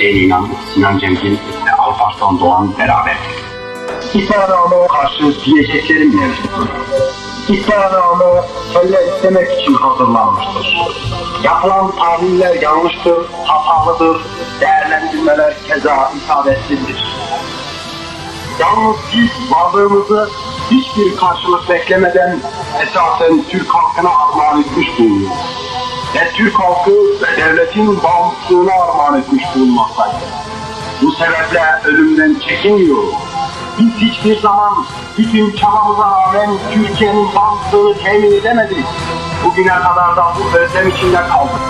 Hüseyin İnan, Sinan Cemgin ve Alparslan Doğan beraber. İddianameye karşı diyeceklerim mevcuttur. İddianame kelle istemek için hazırlanmıştır. Yapılan tahliller yanlıştır, hatalıdır, değerlendirmeler keza isabetsizdir. Yalnız biz varlığımızı hiçbir karşılık beklemeden esasen Türk halkına armağan etmiş bulunuyoruz. Ve Türk halkı ve devletin bağımsızlığına armağan etmiş bulunmaktayız. Bu sebeple ölümden çekinmiyoruz. Biz hiçbir zaman bütün çabamıza rağmen Türkiye'nin bağımsızlığını temin edemedik. Bugüne kadar da bu özlem içinde kaldık.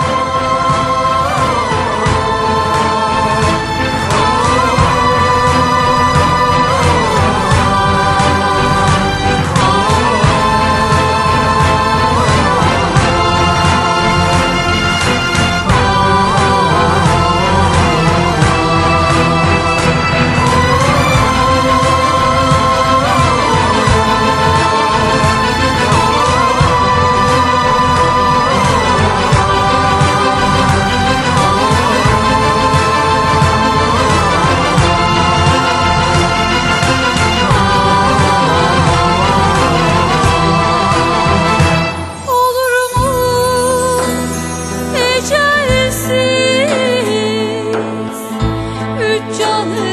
Üç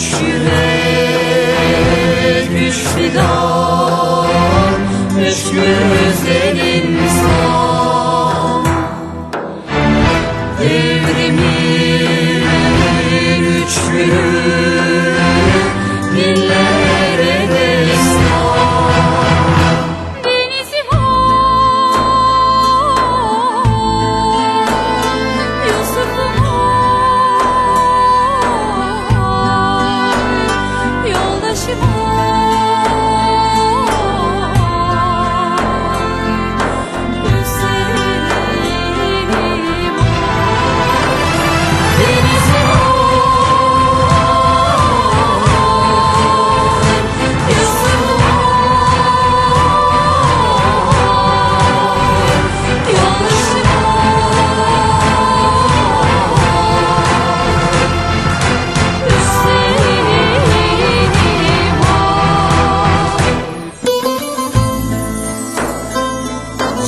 Üç yürek, üç fidan, üç güzel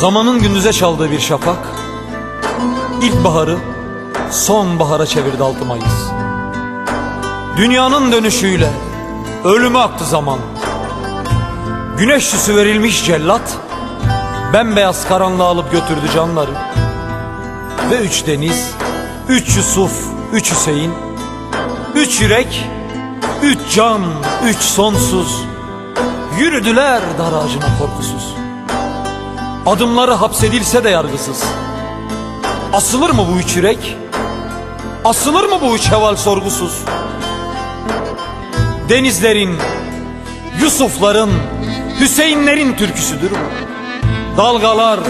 Zamanın gündüze çaldığı bir şafak İlkbaharı sonbahara çevirdi altı Mayıs. Dünyanın dönüşüyle ölüme aktı zaman. Güneş süsü verilmiş cellat Bembeyaz karanlığı alıp götürdü canları. Ve üç deniz Üç Yusuf Üç Hüseyin Üç yürek Üç can Üç sonsuz. Yürüdüler dar ağacına korkusuz Adımları hapsedilse de yargısız. Asılır mı bu üç yürek? Asılır mı bu üç heval sorgusuz? Denizlerin, Yusufların, Hüseyinlerin türküsüdür bu. Dalgalar,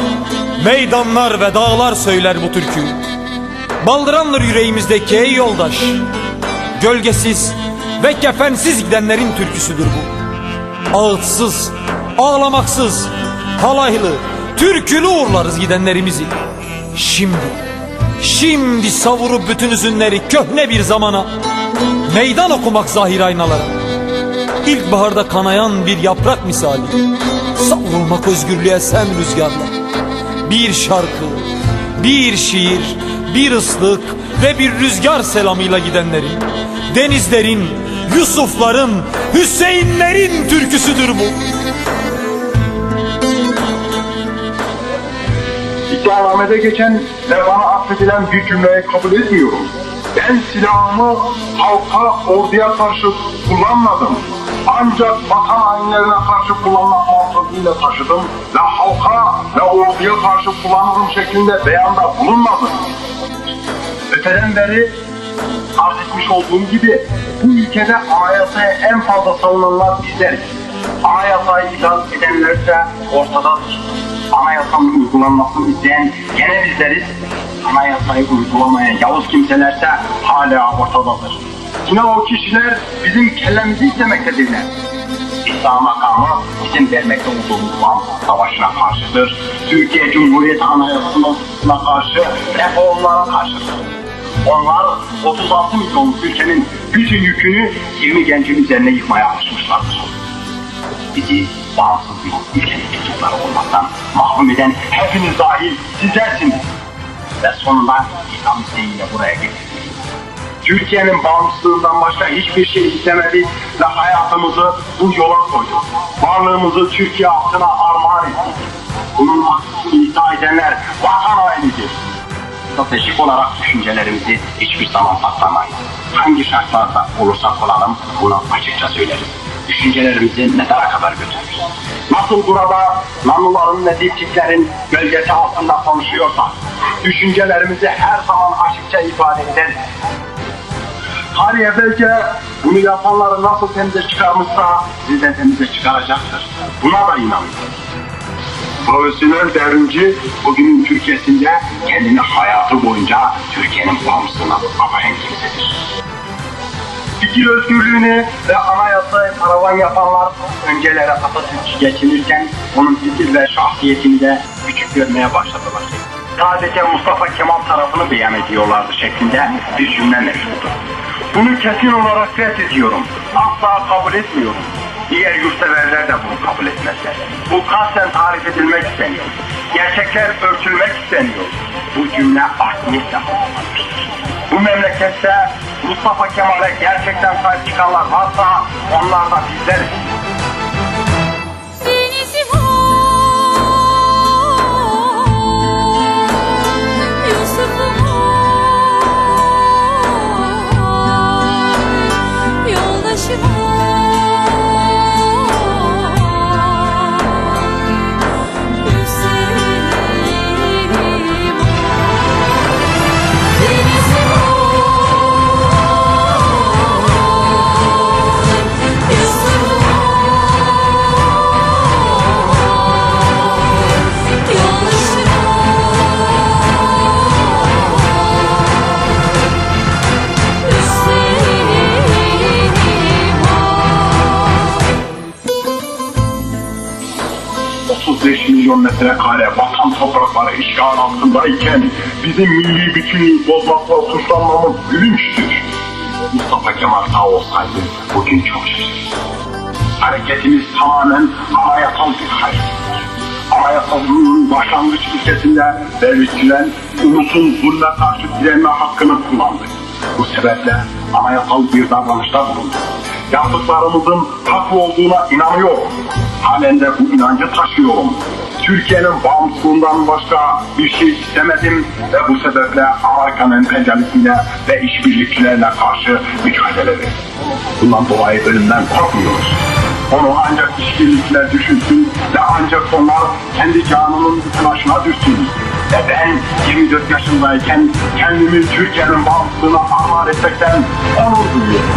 meydanlar ve dağlar söyler bu türküyü. Baldıranlar yüreğimizdeki ey yoldaş. Gölgesiz ve kefensiz gidenlerin türküsüdür bu. Ağıtsız, ağlamaksız, halaylı, türkülü uğurlarız gidenlerimizi. Şimdi, şimdi savurup bütün üzünleri köhne bir zamana, meydan okumak zahir aynalara. İlkbaharda kanayan bir yaprak misali, savrulmak özgürlüğe sen rüzgarla. Bir şarkı, bir şiir, bir ıslık ve bir rüzgar selamıyla gidenlerin Denizlerin, Yusufların, Hüseyinlerin türküsüdür bu. İddianamede geçen ve bana affedilen bir cümleyi kabul etmiyorum. Ben silahımı halka, orduya karşı kullanmadım. Ancak vatan hainlerine karşı kullanmak mantığıyla taşıdım ve halka ve orduya karşı kullanırım şeklinde beyanda bulunmadım. Öteden beri arz etmiş olduğum gibi bu ülkede anayasayı en fazla savunanlar bizleriz. Anayasayı itaat edenlerse ortadadır. Anayasanın uygulanmasını isteyen gene bizleriz. Anayasayı uygulamayan yavuz kimselerse hala ortadadır. Yine o kişiler bizim kellemizi istemektedirler. İslam makamı bizim vermekte olduğumuz bağımsızlık savaşına karşıdır. Türkiye Cumhuriyeti Anayasası'na karşı, reformlara karşıdır. Onlar 36 milyonluk ülkenin bütün yükünü 20 gencin üzerine yıkmaya alışmışlardır. Bizi bağımsız bir ülkenin çocukları olmaktan mahrum eden hepiniz dahil sizlersiniz. Ve sonunda İslam isteğiyle buraya getirdiniz. Türkiye'nin bağımsızlığından başka hiçbir şey istemedik ve hayatımızı bu yola koyduk. Varlığımızı Türkiye halkına armağan ettik. Bunun aksini iddia edenler vatan hainidir. Stratejik olarak düşüncelerimizi hiçbir zaman saklamayız. Hangi şartlarda olursak olalım bunu açıkça söyleriz. Düşüncelerimizi mezara kadar götürürüz. Nasıl burada nanuların ve dipçiklerin gölgesi altında konuşuyorsak, düşüncelerimizi her zaman açıkça ifade ederiz. Tarih belki bunu yapanları nasıl temize çıkarmışsa sizi de temize çıkaracaktır. Buna da inanıyorum. Profesyonel devrimci bugünün Türkiye'sinde kendini hayatı boyunca Türkiye'nin bağımsızlığına adayan kimsedir. Fikir özgürlüğünü ve anayasayı paravan yapanlar öncelere Atatürk'ü geçinirken onun fikir ve şahsiyetini de küçük görmeye başladılar. Sadece Mustafa Kemal tarafını beyan ediyorlardı şeklinde bir cümle mevcuttu. Bunu kesin olarak reddediyorum. Asla kabul etmiyorum. Diğer yurtseverler de bunu kabul etmezler. Bu kasten tarif edilmek isteniyor. Gerçekler örtülmek isteniyor. Bu cümle art kullanılmıştır. Bu memlekette Mustafa Kemal'e gerçekten sahip çıkanlar varsa onlar da bizleriz. Metrekare vatan toprakları işgal altındayken bizim milli bütünlüğü bozmakla suçlanmamız gülünçtür. Mustafa Kemal sağ olsaydı bugün şaşırırız. Hareketimiz tamamen anayasal bir harekettir. Anayasalının başlangıç ülkesinde devletçiler ulusun zulme karşı direnme hakkını kullandı. Bu sebeple anayasal bir davranışta bulundu. Yaptıklarımızın haklı olduğuna inanıyorum. Halen de bu inancı taşıyorum. Türkiye'nin bağımsızlığından başka bir şey istemedim ve bu sebeple Amerikan emperyalizmine ve işbirlikçilerine karşı mücadele ettim. Bundan dolayı ölümden korkmuyoruz. Onu ancak işbirlikçiler düşünsün ve ancak onlar kendi canının başına düşsün. Ve ben 24 yaşındayken kendimi Türkiye'nin bağımsızlığına armağan etmekten onur duyuyorum.